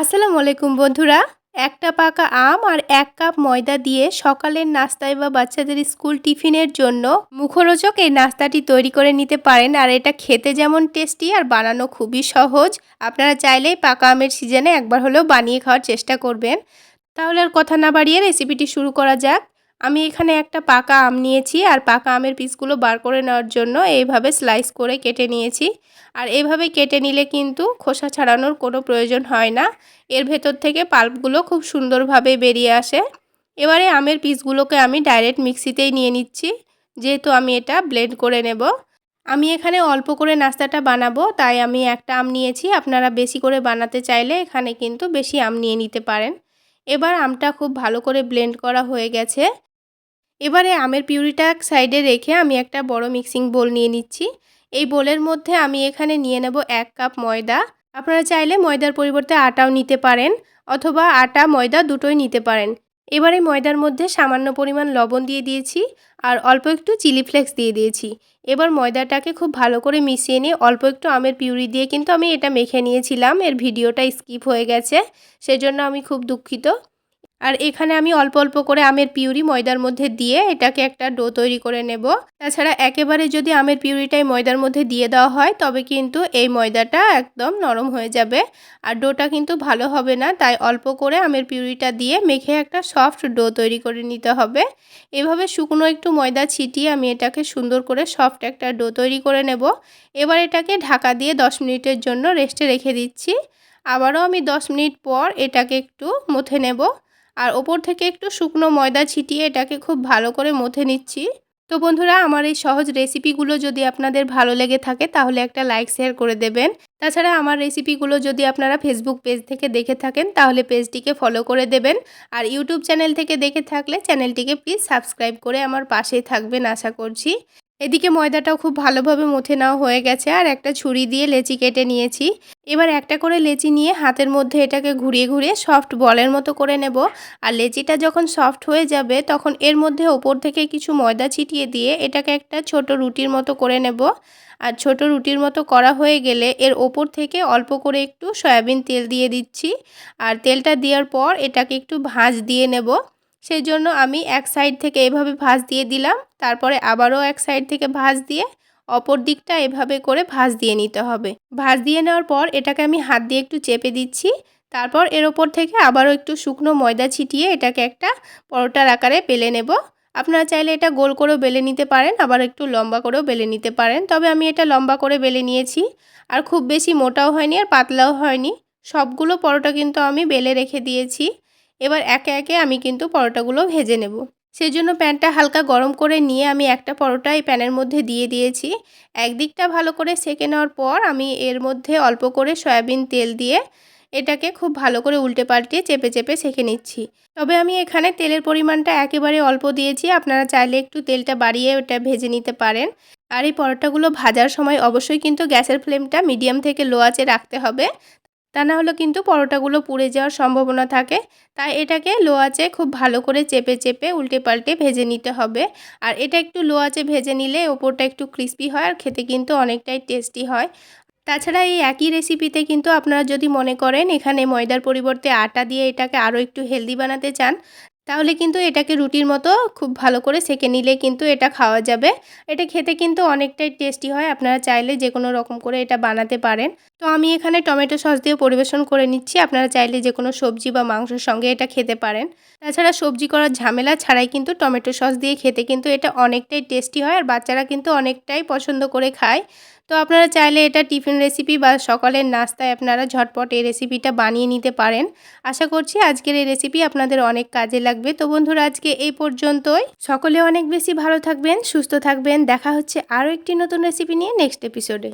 আসসালামু আলাইকুম বন্ধুরা। একটা পাকা আম আর এক কাপ ময়দা দিয়ে সকালের নাস্তায় বা বাচ্চাদের স্কুল টিফিনের জন্য মুখরোচক এই নাস্তাটি তৈরি করে নিতে পারেন। আর এটা খেতে যেমন টেস্টি আর বানানো খুবই সহজ। আপনারা চাইলেই পাকা আমের সিজনে একবার হলেও বানিয়ে খাওয়ার চেষ্টা করবেন। তাহলে আর কথা না বাড়িয়ে রেসিপিটি শুরু করা যাক। আমি এখানে একটা পাকা আম নিয়েছি আর পাকা আমের পিসগুলো বার করে নেওয়ার জন্য এইভাবে স্লাইস করে কেটে নিয়েছি। আর এভাবে কেটে নিলে কিন্তু খোসা ছাড়ানোর কোনো প্রয়োজন হয় না। এর ভেতর থেকে পাল্পগুলো খুব সুন্দরভাবে বেরিয়ে আসে। এবারে আমের পিসগুলোকে আমি ডাইরেক্ট মিক্সিতেই নিয়ে নিচ্ছি। যেহেতু আমি এটা ব্লেন্ড করে নেব। আমি এখানে অল্প করে নাস্তাটা বানাবো, তাই আমি একটা আম নিয়েছি। আপনারা বেশি করে বানাতে চাইলে এখানে কিন্তু বেশি আম নিয়ে নিতে পারেন। এবার আমটা খুব ভালো করে ব্লেন্ড করা হয়ে গেছে। এবারে আমের পিউরিটা সাইডে রেখে আমি একটা বড় মিক্সিং বোল নিয়ে নিচ্ছি। এই বোলের মধ্যে আমি এখানে নিয়ে নেব এক কাপ ময়দা। আপনারা চাইলে ময়দার পরিবর্তে আটাও নিতে পারেন অথবা আটা, ময়দা দুটোই নিতে পারেন। এবারে ময়দার মধ্যে সামান্য পরিমাণ লবণ দিয়ে দিয়েছি আর অল্প একটু চিলি ফ্লেক্স দিয়ে দিয়েছি। এবার ময়দাটাকে খুব ভালো করে মিশিয়ে নিয়ে অল্প একটু আমের পিউরি দিয়ে কিন্তু আমি এটা মেখে নিয়েছিলাম। এর ভিডিওটা স্কিপ হয়ে গেছে। সেজন্য আমি খুব দুঃখিত। আর এখানে আমি অল্প অল্প করে আমের পিউরি ময়দার মধ্যে দিয়ে এটাকে একটা ডো তৈরি করে নেব। তাছাড়া একেবারে যদি আমের পিউরিটাই ময়দার মধ্যে দিয়ে দেওয়া হয়, তবে কিন্তু এই ময়দাটা একদম নরম হয়ে যাবে আর ডোটা কিন্তু ভালো হবে না। তাই অল্প করে আমের পিউরিটা দিয়ে মেখে একটা সফট ডো তৈরি করে নিতে হবে। এভাবে শুকনো একটু ময়দা ছিটিয়ে আমি এটাকে সুন্দর করে সফট একটা ডো তৈরি করে নেব। এবার এটাকে ঢাকা দিয়ে দশ মিনিটের জন্য রেস্টে রেখে দিচ্ছি। আবারও আমি দশ মিনিট পর এটাকে একটু মুথে নেব। আর ওপর থেকে একটু শুকনো ময়দা ছিটিয়ে এটাকে খুব ভালো করে মথে নিচ্ছি। তো বন্ধুরা, আমার এই সহজ রেসিপিগুলো যদি আপনাদের ভালো লেগে থাকে, তাহলে একটা লাইক, শেয়ার করে দেবেন। তাছাড়া আমার রেসিপিগুলো যদি আপনারা ফেসবুক পেজ থেকে দেখে থাকেন, তাহলে পেজটিকে ফলো করে দেবেন। আর ইউটিউব চ্যানেল থেকে দেখে থাকলে চ্যানেলটিকে প্লিজ সাবস্ক্রাইব করে আমার পাশেই থাকবেন, আশা করছি। এদিকে ময়দাটাও খুব ভালোভাবে মুথে নেওয়া হয়ে গেছে আর একটা ছুরি দিয়ে লেচি কেটে নিয়েছি। এবার একটা করে লেচি নিয়ে হাতের মধ্যে এটাকে ঘুরিয়ে ঘুরিয়ে সফট বলের মতো করে নেব। আর লেচিটা যখন সফট হয়ে যাবে, তখন এর মধ্যে ওপর থেকে কিছু ময়দা ছিটিয়ে দিয়ে এটাকে একটা ছোট রুটির মতো করে নেব। আর ছোট রুটির মতো করা হয়ে গেলে এর ওপর থেকে অল্প করে একটু সয়াবিন তেল দিয়ে দিচ্ছি। আর তেলটা দেওয়ার পর এটাকে একটু ভাঁজ দিয়ে নেব। সেই জন্য আমি এক সাইড থেকে এভাবে ভাঁজ দিয়ে দিলাম, তারপরে আবারও এক সাইড থেকে ভাঁজ দিয়ে অপর দিকটা এভাবে করে ভাঁজ দিয়ে নিতে হবে। ভাঁজ দিয়ে নেওয়ার পর এটাকে আমি হাত দিয়ে একটু চেপে দিচ্ছি, তারপর এর ওপর থেকে আবারও একটু শুকনো ময়দা ছিটিয়ে এটাকে একটা পরোটার আকারে বেলে নেব। আপনারা চাইলে এটা গোল করেও বেলে নিতে পারেন, আবার একটু লম্বা করেও বেলে নিতে পারেন, তবে আমি এটা লম্বা করে বেলে নিয়েছি। আর খুব বেশি মোটাও হয়নি আর পাতলাও হয়নি। সবগুলো পরোটা কিন্তু আমি বেলে রেখে দিয়েছি। এবার একে একে আমি কিন্তু পরোটাগুলো ভেজে নেব। সেই জন্য প্যানটা হালকা গরম করে নিয়ে আমি একটা পরোটা এই প্যানের মধ্যে দিয়ে দিয়েছি। একদিকটা ভালো করে সেকে নেওয়ার পর আমি এর মধ্যে অল্প করে সয়াবিন তেল দিয়ে এটাকে খুব ভালো করে উল্টে পাল্টে চেপে চেপে সেকে নিচ্ছি। তবে আমি এখানে তেলের পরিমাণটা একেবারে অল্প দিয়েছি, আপনারা চাইলে একটু তেলটা বাড়িয়ে ওটা ভেজে নিতে পারেন। আর এই পরোটাগুলো ভাজার সময় অবশ্যই কিন্তু গ্যাসের ফ্লেমটা মিডিয়াম থেকে লো আঁচে রাখতে হবে। তা না হলে কিন্তু পরোটাগুলো পুড়ে যাওয়ার সম্ভাবনা থাকে। তাই এটাকে লোয়াচে খুব ভালো করে চেপে চেপে উল্টে পাল্টে ভেজে নিতে হবে। আর এটা একটু লোয়াচে ভেজে নিলে ওপরটা একটু ক্রিস্পি হয় আর খেতে কিন্তু অনেকটাই টেস্টি হয়। তাছাড়া এই একই রেসিপিতে কিন্তু আপনারা যদি মনে করেন এখানে ময়দার পরিবর্তে আটা দিয়ে এটাকে আরও একটু হেলদি বানাতে চান তাহলে কিন্তু এটাকে রুটির মতো খুব ভালো করে সেকে নিলে কিন্তু এটা খাওয়া যাবে। এটা খেতে কিন্তু অনেকটাই টেস্টি হয়, আপনারা চাইলে যে কোনো রকম করে এটা বানাতে পারেন। তো আমি এখানে টমেটো সস দিয়ে পরিবেশন করে নিচ্ছি, আপনারা চাইলে যে কোনো সবজি বা মাংসের সঙ্গে এটা খেতে পারেন। তাছাড়া সবজি করার ঝামেলা ছাড়াই কিন্তু টমেটো সস দিয়ে খেতে কিন্তু এটা অনেকটাই টেস্টি হয়, আর বাচ্চারা কিন্তু অনেকটাই পছন্দ করে খায়। তো আপনারা চাইলে এটা টিফিন রেসিপি বা সকালের নাস্তায় আপনারা ঝটপট এই রেসিপিটা বানিয়ে নিতে পারেন। আশা করছি আজকের এই রেসিপি আপনাদের অনেক কাজে লাগবে। তো বন্ধুরা, আজকে এই পর্যন্তই। সকলে অনেক বেশি ভালো থাকবেন, সুস্থ থাকবেন। দেখা হচ্ছে আরও একটি নতুন রেসিপি নিয়ে নেক্সট এপিসোডে